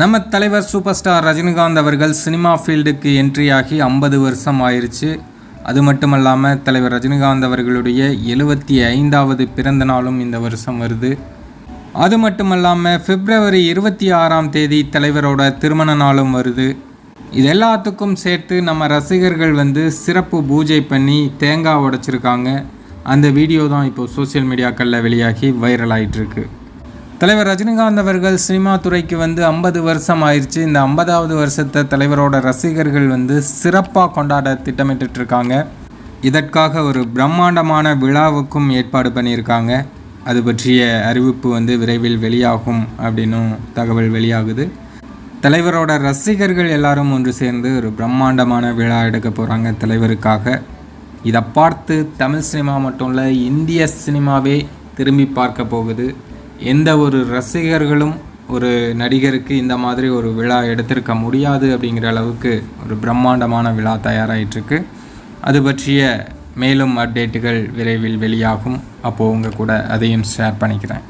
நம்ம தலைவர் super star Rajinikanth அவர்கள் சினிமா ஃபீல்டுக்கு என்ட்ரி ஆகி ஐம்பது வருஷம் ஆயிடுச்சு அது மட்டுமல்லாமல் தலைவர் ரஜினிகாந்த் அவர்களுடைய எழுபத்தி ஐந்தாவது பிறந்த நாளும் இந்த வருஷம் வருது. அது மட்டுமல்லாமல் பிப்ரவரி இருபத்தி ஆறாம் தேதி தலைவரோட திருமண நாளும் வருது. இது எல்லாத்துக்கும் சேர்த்து நம்ம ரசிகர்கள் வந்து சிறப்பு பூஜை பண்ணி தேங்காய் உடைச்சிருக்காங்க. அந்த வீடியோ தான் இப்போ சோஷியல் மீடியாக்களில் வெளியாகி வைரல் ஆகிட்டுருக்கு தலைவர் ரஜினிகாந்த் அவர்கள் சினிமா துறைக்கு வந்து ஐம்பது வருஷம் ஆயிடுச்சு. இந்த ஐம்பதாவது வருஷத்தை தலைவரோட ரசிகர்கள் வந்து சிறப்பாக கொண்டாட திட்டமிட்டு இருக்காங்க இதற்காக ஒரு பிரம்மாண்டமான விழாவுக்கும் ஏற்பாடு பண்ணியிருக்காங்க. அது பற்றிய அறிவிப்பு வந்து விரைவில் வெளியாகும் அப்படின்னும் தகவல் வெளியாகுது. தலைவரோட ரசிகர்கள் எல்லாரும் ஒன்று சேர்ந்து ஒரு பிரம்மாண்டமான விழா எடுக்க போகிறாங்க தலைவருக்காக. இதை பார்த்து தமிழ் சினிமா மட்டும் இல்லை இந்திய சினிமாவே திரும்பி பார்க்க போகுது. எந்த ஒரு ரசிகர்களும் ஒரு நடிகருக்கு இந்த மாதிரி ஒரு விழா எடுத்திருக்க முடியாது அப்படிங்கிற அளவுக்கு ஒரு பிரம்மாண்டமான விழா தயாராகிட்டுருக்கு அது பற்றிய மேலும் அப்டேட்டுகள் விரைவில் வெளியாகும். அப்போது உங்கள் கூட அதையும் ஷேர் பண்ணிக்கிறேன்.